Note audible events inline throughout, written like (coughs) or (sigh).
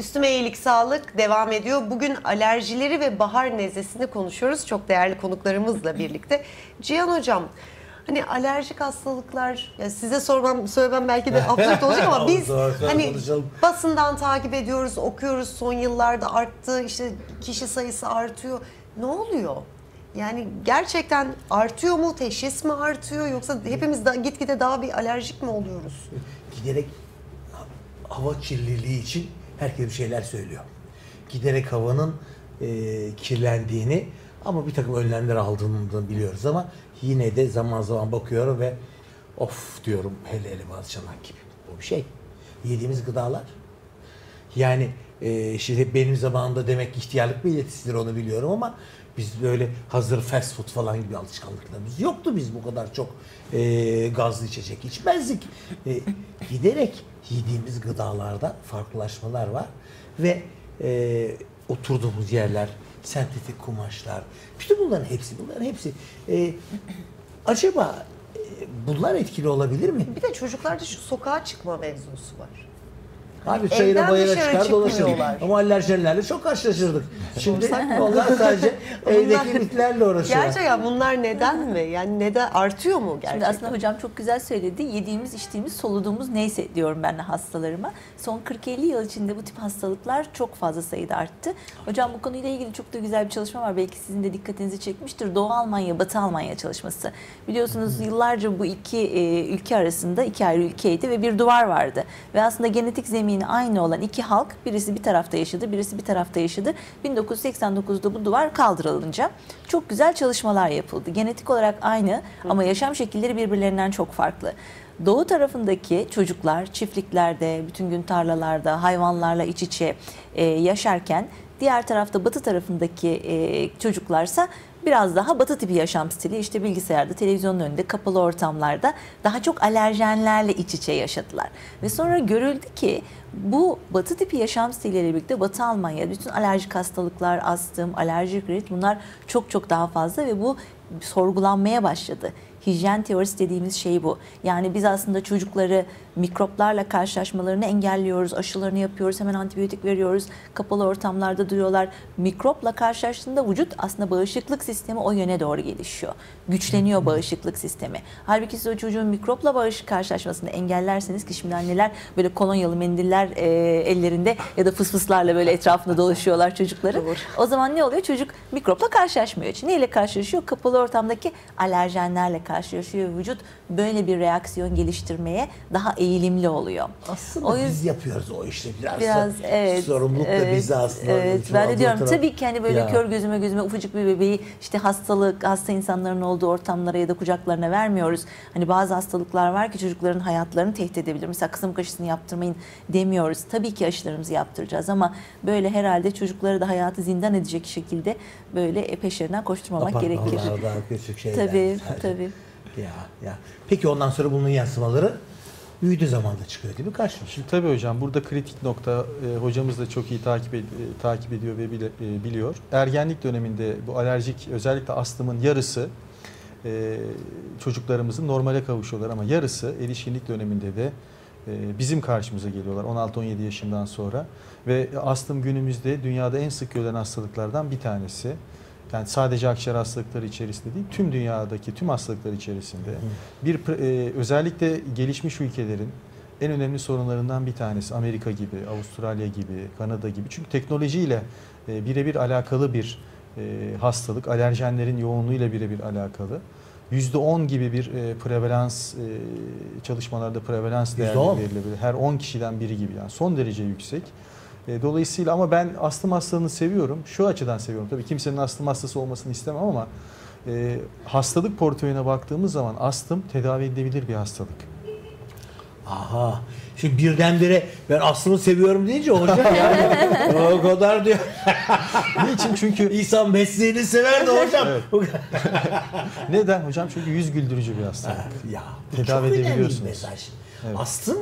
Üstüme iyilik sağlık devam ediyor. Bugün alerjileri ve bahar nezlesini konuşuyoruz. Çok değerli konuklarımızla birlikte. Cihan Hocam, hani alerjik hastalıklar, ya size sormam, söylemem belki de (laughs) absürt olacak ama biz hani konuşalım. basından takip ediyoruz, okuyoruz. Son yıllarda arttı, işte kişi sayısı artıyor. Ne oluyor? Yani gerçekten artıyor mu, teşhis mi artıyor yoksa hepimiz da gitgide daha bir alerjik mi oluyoruz? Giderek hava kirliliği için herkes bir şeyler söylüyor. Giderek havanın e, kirlendiğini ama bir takım önlemler aldığını biliyoruz ama yine de zaman zaman bakıyorum ve of diyorum hele hele bazı çanak gibi. Bu bir şey. Yediğimiz gıdalar. Yani e, şimdi benim zamanımda demek ihtiyarlık belirtisidir onu biliyorum ama biz böyle hazır fast food falan gibi alışkanlıklarımız yoktu biz bu kadar çok e, gazlı içecek içmezdik. E, giderek yediğimiz gıdalarda farklılaşmalar var ve e, oturduğumuz yerler, sentetik kumaşlar, bütün bunların hepsi, bunların hepsi e, acaba e, bunlar etkili olabilir mi? Bir de çocuklarda şu sokağa çıkma mevzusu var. Abi çayıra bayıra çıkar çıkmıyorlar. Ama alerjenlerle çok karşılaşırdık. Şimdi (laughs) onlar sadece (laughs) evdeki bitlerle uğraşıyor. Gerçekten bunlar neden mi? Yani neden artıyor mu Şimdi gerçekten? aslında hocam çok güzel söyledi. Yediğimiz, içtiğimiz, soluduğumuz neyse diyorum ben de hastalarıma. Son 40-50 yıl içinde bu tip hastalıklar çok fazla sayıda arttı. Hocam bu konuyla ilgili çok da güzel bir çalışma var. Belki sizin de dikkatinizi çekmiştir. Doğu Almanya, Batı Almanya çalışması. Biliyorsunuz yıllarca bu iki e, ülke arasında iki ayrı ülkeydi ve bir duvar vardı. Ve aslında genetik zemini aynı olan iki halk birisi bir tarafta yaşadı, birisi bir tarafta yaşadı. 1989'da bu duvar kaldırılınca çok güzel çalışmalar yapıldı. Genetik olarak aynı ama yaşam şekilleri birbirlerinden çok farklı. Doğu tarafındaki çocuklar çiftliklerde, bütün gün tarlalarda, hayvanlarla iç içe e, yaşarken diğer tarafta batı tarafındaki e, çocuklarsa biraz daha batı tipi yaşam stili işte bilgisayarda, televizyonun önünde, kapalı ortamlarda daha çok alerjenlerle iç içe yaşadılar. Ve sonra görüldü ki bu batı tipi yaşam stiliyle birlikte Batı Almanya bütün alerjik hastalıklar, astım, alerjik rit bunlar çok çok daha fazla ve bu sorgulanmaya başladı. Hijyen teorisi dediğimiz şey bu. Yani biz aslında çocukları mikroplarla karşılaşmalarını engelliyoruz, aşılarını yapıyoruz, hemen antibiyotik veriyoruz, kapalı ortamlarda duruyorlar. Mikropla karşılaştığında vücut aslında bağışıklık sistemi o yöne doğru gelişiyor. Güçleniyor bağışıklık sistemi. Halbuki siz o çocuğun mikropla bağış karşılaşmasını engellerseniz ki şimdi anneler böyle kolonyalı mendiller e, ellerinde ya da fısfıslarla böyle etrafında dolaşıyorlar çocukları. O zaman ne oluyor? Çocuk mikropla karşılaşmıyor. Neyle karşılaşıyor? Kapalı ortamdaki alerjenlerle karşılaşıyor. Vücut böyle bir reaksiyon geliştirmeye daha eğilimli oluyor. Aslında O yüzden- biz yapıyoruz o işte biraz, Biraz da evet. sorumluluk da evet, bize aslında. Evet ben de adı diyorum taraf- tabii ki hani böyle Ya. kör gözüme gözüme ufacık bir bebeği işte hastalık hasta insanların olduğu ortamlara ya da kucaklarına vermiyoruz. Hani bazı hastalıklar var ki çocukların hayatlarını tehdit edebilir. Mesela kısım aşısını yaptırmayın demiyoruz. Tabii ki aşılarımızı yaptıracağız ama böyle herhalde çocukları da hayatı zindan edecek şekilde böyle peşlerinden koşturmamak gerekir. Apartmanlarda, küçük şeyler. Tabii tabii. Ya ya. Peki ondan sonra bunun yansımaları büyüdüğü zaman da çıkıyor mi karşımıza? Şimdi tabii hocam burada kritik nokta e, hocamız da çok iyi takip ed- e, takip ediyor ve bile- e, biliyor. Ergenlik döneminde bu alerjik özellikle astımın yarısı e, çocuklarımızın normale kavuşuyorlar ama yarısı erişkinlik döneminde de e, bizim karşımıza geliyorlar 16-17 yaşından sonra ve astım günümüzde dünyada en sık görülen hastalıklardan bir tanesi. Yani sadece akciğer hastalıkları içerisinde değil, tüm dünyadaki tüm hastalıklar içerisinde. Bir e, özellikle gelişmiş ülkelerin en önemli sorunlarından bir tanesi Amerika gibi, Avustralya gibi, Kanada gibi. Çünkü teknolojiyle e, birebir alakalı bir e, hastalık, alerjenlerin yoğunluğuyla birebir alakalı. %10 gibi bir e, prevalans e, çalışmalarda prevalans değerli %10? verilebilir. Her 10 kişiden biri gibi yani son derece yüksek. E, Dolayısıyla ama ben astım hastalığını seviyorum. Şu açıdan seviyorum. Tabii kimsenin astım hastası olmasını istemem ama e, hastalık portföyüne baktığımız zaman astım tedavi edilebilir bir hastalık. Aha. Şimdi birdenbire ben aslını seviyorum deyince hocam yani (laughs) o kadar diyor. Niçin? Çünkü İnsan mesleğini sever de hocam. neden hocam? Çünkü yüz güldürücü bir hastalık. ya bu Tedavi çok önemli bir edebiliyorsunuz. mesaj. Evet. Astım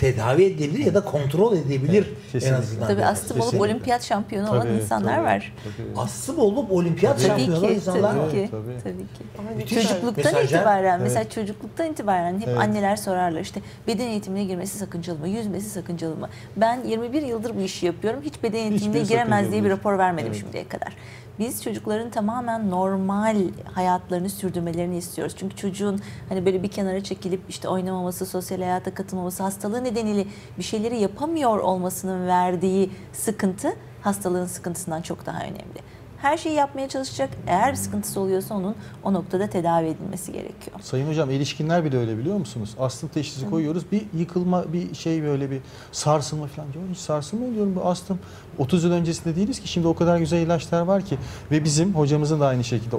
tedavi edilebilir ya da kontrol edebilir Evet, en azından. Tabii astım olup Kesinlikle. olimpiyat şampiyonu olan Tabii, insanlar tabii, var. tabii. Astım olup olimpiyat Tabii şampiyonu ki, insanlar var. tabii ki, Tabii. tabii ki. Ay. Çocukluktan Mesajlar- itibaren, Evet. mesela çocukluktan itibaren hep Evet. anneler sorarlar işte beden eğitimine girmesi sakıncalı mı, yüzmesi sakıncalı mı? Ben 21 yıldır bu işi yapıyorum. Hiç beden eğitimine Hiçbir giremez diye bir rapor vermedim Evet. şimdiye kadar. Biz çocukların tamamen normal hayatlarını sürdürmelerini istiyoruz. Çünkü çocuğun hani böyle bir kenara çekilip işte oynamaması, sosyal hayata katılmaması, hastalığı nedeniyle bir şeyleri yapamıyor olmasının verdiği sıkıntı hastalığın sıkıntısından çok daha önemli. Her şeyi yapmaya çalışacak. Eğer bir sıkıntısı oluyorsa onun o noktada tedavi edilmesi gerekiyor. Sayın hocam erişkinler bile öyle biliyor musunuz? Astım teşhisi koyuyoruz. Bir yıkılma, bir şey böyle bir sarsılma falan diyor. Hiç sarsılmıyor diyorum bu astım. 30 yıl öncesinde değiliz ki şimdi o kadar güzel ilaçlar var ki ve bizim hocamızın da aynı şekilde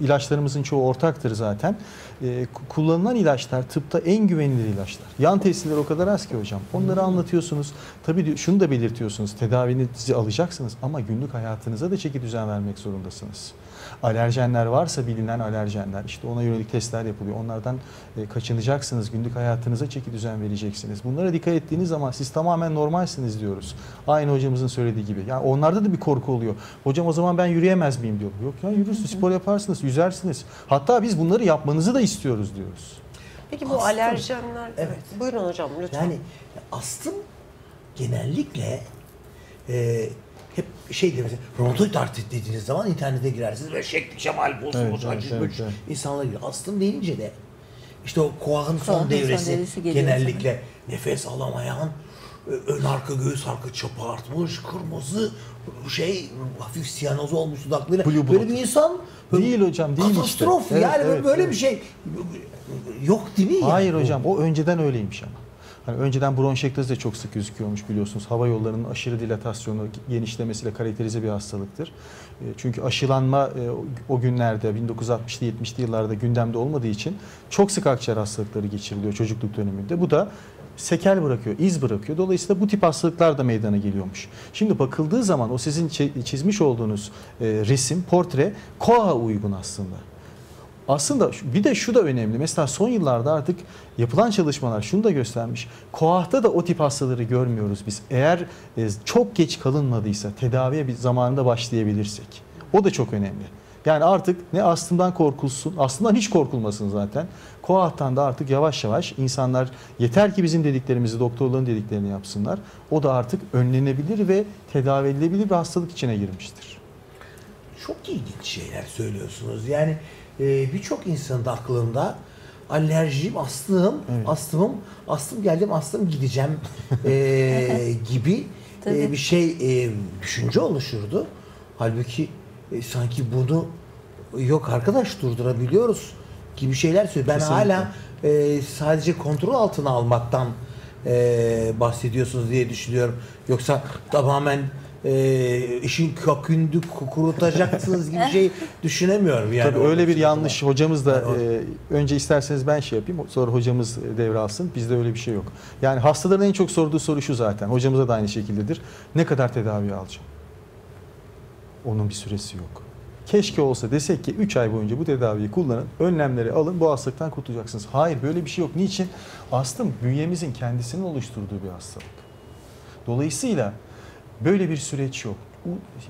ilaçlarımızın çoğu ortaktır zaten. Ee, kullanılan ilaçlar tıpta en güvenilir ilaçlar. Yan tesirleri o kadar az ki hocam. Onları anlatıyorsunuz. Tabii şunu da belirtiyorsunuz. Tedavinizi alacaksınız ama günlük hayatınıza da çeki düzen vermek zorundasınız. Alerjenler varsa bilinen alerjenler işte ona yönelik testler yapılıyor. Onlardan e, kaçınacaksınız. Günlük hayatınıza çeki düzen vereceksiniz. Bunlara dikkat ettiğiniz zaman siz tamamen normalsiniz diyoruz. Aynı hocamızın söylediği gibi. Yani onlarda da bir korku oluyor. Hocam o zaman ben yürüyemez miyim diyor. Yok ya yürürsünüz, spor yaparsınız, yüzersiniz. Hatta biz bunları yapmanızı da istiyoruz diyoruz. Peki bu Astım. alerjenler... Evet. Buyurun hocam lütfen. Yani astım genellikle e, hep şeydir mesela romatoid artrit dediğiniz zaman internete girersiniz ve şekli şemal bozulmuş, Evet, evet, acıkmış evet, evet. insanlar geliyor. Astım deyince de işte o koağın son devresi, genellikle nefes alamayan, e, ön arka göğüs arka çapı artmış, kırmızı şey hafif siyanoz olmuş dudakları. Blue. Böyle bir insan Değil hocam, değil işte. Katastrof Evet, yani evet, böyle evet. bir şey yok değil mi? yani? Hayır hocam o önceden öyleymiş ama. Hani önceden bronşektazi de çok sık gözüküyormuş biliyorsunuz. Hava yollarının aşırı dilatasyonu, genişlemesiyle karakterize bir hastalıktır. E, Çünkü aşılanma e, o- günlerde 1960'lı 70'li yıllarda gündemde olmadığı için çok sık akciğer hastalıkları geçiriliyor çocukluk döneminde. Bu da sekel bırakıyor, iz bırakıyor. Dolayısıyla bu tip hastalıklar da meydana geliyormuş. Şimdi bakıldığı zaman o sizin çi- çizmiş olduğunuz e, resim, portre koa uygun aslında. Aslında bir de şu da önemli. Mesela son yıllarda artık yapılan çalışmalar şunu da göstermiş. Koahta da o tip hastaları görmüyoruz biz. Eğer e, çok geç kalınmadıysa tedaviye bir zamanında başlayabilirsek. O da çok önemli. Yani artık ne astımdan korkulsun, astımdan hiç korkulmasın zaten. Koahtan da artık yavaş yavaş insanlar yeter ki bizim dediklerimizi, doktorların dediklerini yapsınlar. O da artık önlenebilir ve tedavi edilebilir bir hastalık içine girmiştir. Çok ilginç şeyler söylüyorsunuz. Yani e, birçok insanın da aklında alerjim, astım, Evet. astımım, astım geldim, astım gideceğim e, (laughs) gibi e, bir şey e, düşünce oluşurdu. Halbuki e, sanki bunu yok arkadaş durdurabiliyoruz gibi şeyler söylüyor. Ben Kesinlikle. hala e, sadece kontrol altına almaktan e, bahsediyorsunuz diye düşünüyorum. Yoksa tamamen e, işin kökünü kurutacaksınız gibi şey (laughs) düşünemiyorum. Yani Tabii öyle bir yanlış zaman. hocamız da e, önce isterseniz ben şey yapayım sonra hocamız devralsın. Bizde öyle bir şey yok. Yani hastaların en çok sorduğu soru şu zaten. Hocamıza da aynı şekildedir. Ne kadar tedavi alacağım? Onun bir süresi yok. Keşke olsa desek ki 3 ay boyunca bu tedaviyi kullanın, önlemleri alın, bu hastalıktan kurtulacaksınız. Hayır böyle bir şey yok. Niçin? Astım bünyemizin kendisinin oluşturduğu bir hastalık. Dolayısıyla böyle bir süreç yok.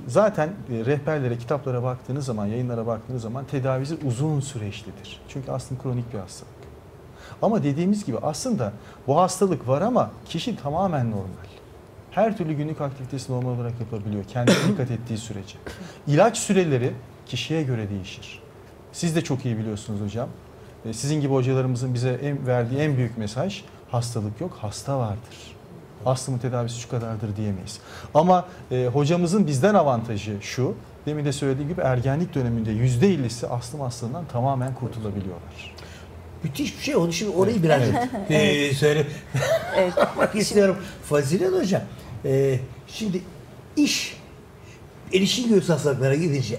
Zaten e, rehberlere, kitaplara baktığınız zaman, yayınlara baktığınız zaman tedavisi uzun süreçlidir. Çünkü astım kronik bir hastalık. Ama dediğimiz gibi aslında bu hastalık var ama kişi tamamen normal. Her türlü günlük aktivitesi normal olarak yapabiliyor. Kendine (coughs) dikkat ettiği sürece. İlaç süreleri kişiye göre değişir. Siz de çok iyi biliyorsunuz hocam. E, Sizin gibi hocalarımızın bize en, verdiği en büyük mesaj hastalık yok, hasta vardır. Astımın tedavisi şu kadardır diyemeyiz. Ama e, hocamızın bizden avantajı şu, demin de söylediğim gibi ergenlik döneminde %50'si astım hastalığından tamamen kurtulabiliyorlar. Müthiş bir şey. Onu şimdi orayı biraz (laughs) e, söyle Evet. (laughs) İstiyorum. Fazilet Hocam. e, şimdi iş erişim göğüs hastalıklarına gidince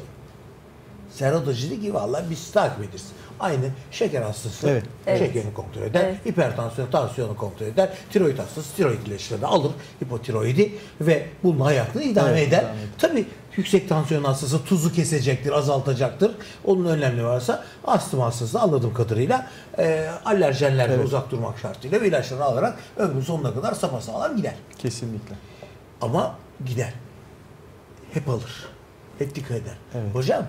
Serhat Hoca dedi ki vallahi biz takip ederiz. Aynı şeker hastası Evet. Evet. şekerini kontrol eder. Evet. Hipertansiyon, tansiyonu kontrol eder. Tiroid hastası tiroid ilaçlarını alır. Hipotiroidi ve bununla hayatını idame Evet, eder. idame. Tabii yüksek tansiyon hastası tuzu kesecektir, azaltacaktır. Onun önlemli varsa astım hastası da anladığım kadarıyla e, alerjenlerden Evet. uzak durmak şartıyla ve ilaçlarını alarak ömrün sonuna kadar sapasağlam gider. Kesinlikle. Ama gider. Hep alır. Hep dikkat eder. Evet. Hocam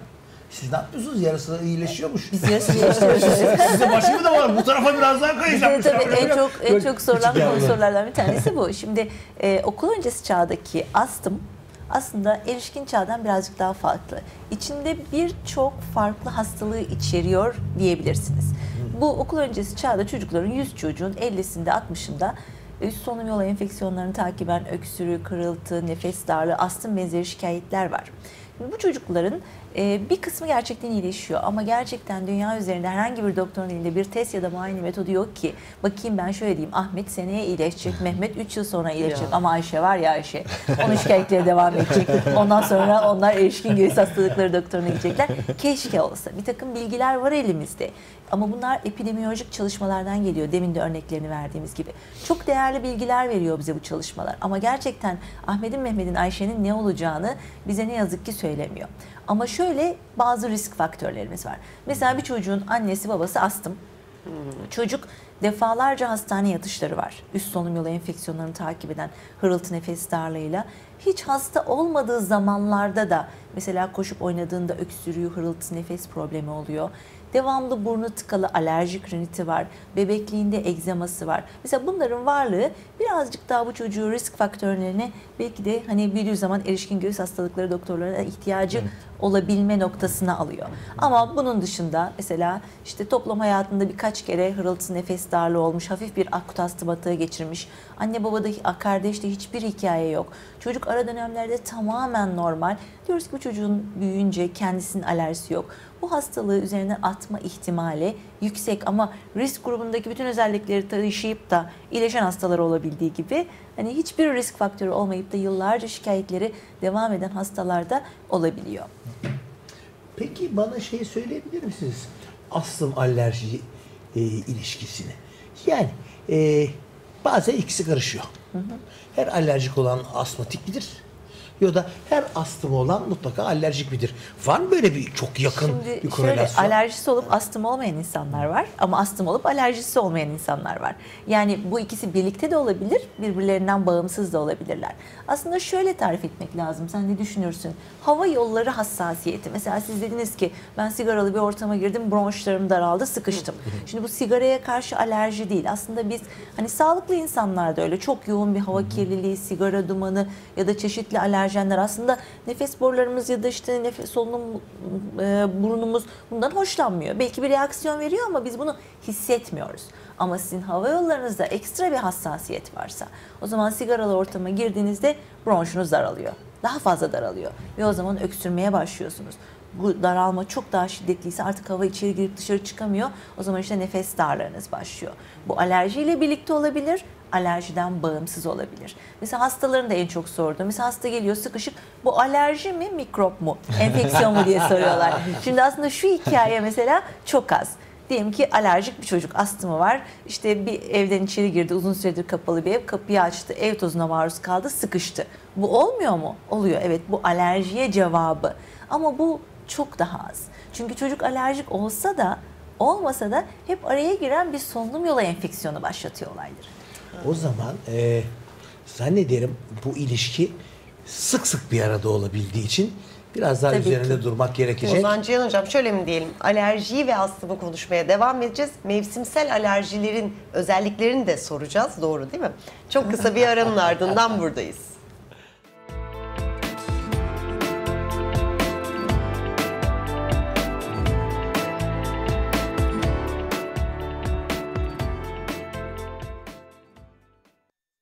siz ne yapıyorsunuz? Yarısı iyileşiyormuş. Biz yarısı iyileştiriyoruz. (laughs) Sizde (laughs) başımı da var. Bu tarafa biraz daha kayacağım. Bize tabii en çok en çok sorulan konu sorulardan bir tanesi bu. Şimdi e, okul öncesi çağdaki astım aslında erişkin çağdan birazcık daha farklı. İçinde birçok farklı hastalığı içeriyor diyebilirsiniz. Bu okul öncesi çağda çocukların 100 çocuğun 50'sinde 60'ında üst solunum yolu enfeksiyonlarını takiben öksürük, kırıltı, nefes darlığı, astım benzeri şikayetler var. Şimdi bu çocukların e, bir kısmı gerçekten iyileşiyor ama gerçekten dünya üzerinde herhangi bir doktorun elinde bir test ya da muayene metodu yok ki bakayım ben şöyle diyeyim Ahmet seneye iyileşecek, (laughs) Mehmet 3 yıl sonra iyileşecek Ya. ama Ayşe var ya Ayşe onun şikayetleri devam edecek. Ondan sonra onlar erişkin göğüs hastalıkları doktoruna gidecekler. Keşke olsa. Bir takım bilgiler var elimizde. Ama bunlar epidemiyolojik çalışmalardan geliyor. Demin de örneklerini verdiğimiz gibi. Çok değerli bilgiler veriyor bize bu çalışmalar. Ama gerçekten Ahmet'in, Mehmet'in, Ayşe'nin ne olacağını bize ne yazık ki söylemiyor. Ama şöyle bazı risk faktörlerimiz var. Mesela bir çocuğun annesi babası astım. Çocuk defalarca hastane yatışları var. Üst solunum yolu enfeksiyonlarını takip eden hırıltı nefes darlığıyla. Hiç hasta olmadığı zamanlarda da mesela koşup oynadığında öksürüğü, hırıltı nefes problemi oluyor. Devamlı burnu tıkalı alerjik riniti var. Bebekliğinde egzaması var. Mesela bunların varlığı birazcık daha bu çocuğu risk faktörlerine belki de hani büyüdüğü zaman erişkin göğüs hastalıkları doktorlarına ihtiyacı olabilme noktasına alıyor. Ama bunun dışında mesela işte toplum hayatında birkaç kere hırıltı nefes darlığı olmuş, hafif bir akut astım atağı geçirmiş. Anne babada, kardeşte hiçbir hikaye yok. Çocuk ara dönemlerde tamamen normal. Diyoruz ki bu çocuğun büyüyünce kendisinin alerjisi yok. Bu hastalığı üzerinden atma ihtimali yüksek ama risk grubundaki bütün özellikleri taşıyıp da iyileşen hastalar olabildiği gibi hani hiçbir risk faktörü olmayıp da yıllarca şikayetleri devam eden hastalarda olabiliyor. Peki bana şey söyleyebilir misiniz? Astım alerji e, ilişkisini. Yani e, bazen ikisi karışıyor. Her alerjik olan asmatik midir? Ya da her astımı olan mutlaka alerjik midir? Var mı böyle bir çok yakın Şimdi bir şöyle korelasyon? alerjisi olup astım olmayan insanlar var ama astım olup alerjisi olmayan insanlar var. Yani bu ikisi birlikte de olabilir, birbirlerinden bağımsız da olabilirler. Aslında şöyle tarif etmek lazım. Sen ne düşünürsün? Hava yolları hassasiyeti. Mesela siz dediniz ki ben sigaralı bir ortama girdim, bronşlarım daraldı, sıkıştım. Şimdi bu sigaraya karşı alerji değil. Aslında biz hani sağlıklı insanlarda öyle çok yoğun bir hava kirliliği, sigara dumanı ya da çeşitli alerjenler aslında nefes borularımız ya da işte nefes solunum e, burnumuz bundan hoşlanmıyor. Belki bir reaksiyon veriyor ama biz bunu hissetmiyoruz. Ama sizin hava yollarınızda ekstra bir hassasiyet varsa o zaman sigaralı ortama girdiğinizde bronşunuz daralıyor. Daha fazla daralıyor ve o zaman öksürmeye başlıyorsunuz. Bu daralma çok daha şiddetliyse artık hava içeri girip dışarı çıkamıyor. O zaman işte nefes darlarınız başlıyor. Bu alerjiyle birlikte olabilir, alerjiden bağımsız olabilir. Mesela hastaların da en çok sorduğu. Mesela hasta geliyor sıkışık. Bu alerji mi, mikrop mu, enfeksiyon mu diye (laughs) soruyorlar. Şimdi aslında şu hikaye mesela çok az. Diyelim ki alerjik bir çocuk astımı var. İşte bir evden içeri girdi. Uzun süredir kapalı bir ev. Kapıyı açtı. Ev tozuna maruz kaldı. Sıkıştı. Bu olmuyor mu? Oluyor. Evet bu alerjiye cevabı. Ama bu çok daha az. Çünkü çocuk alerjik olsa da olmasa da hep araya giren bir solunum yolu enfeksiyonu başlatıyor olaydır. O zaman e, zannederim bu ilişki sık sık bir arada olabildiği için biraz daha Tabii üzerinde ki. durmak gerekecek. Ozan Cihan Hocam şöyle mi diyelim? Alerjiyi ve astımı konuşmaya devam edeceğiz. Mevsimsel alerjilerin özelliklerini de soracağız. Doğru değil mi? Çok kısa bir aranın (laughs) ardından buradayız.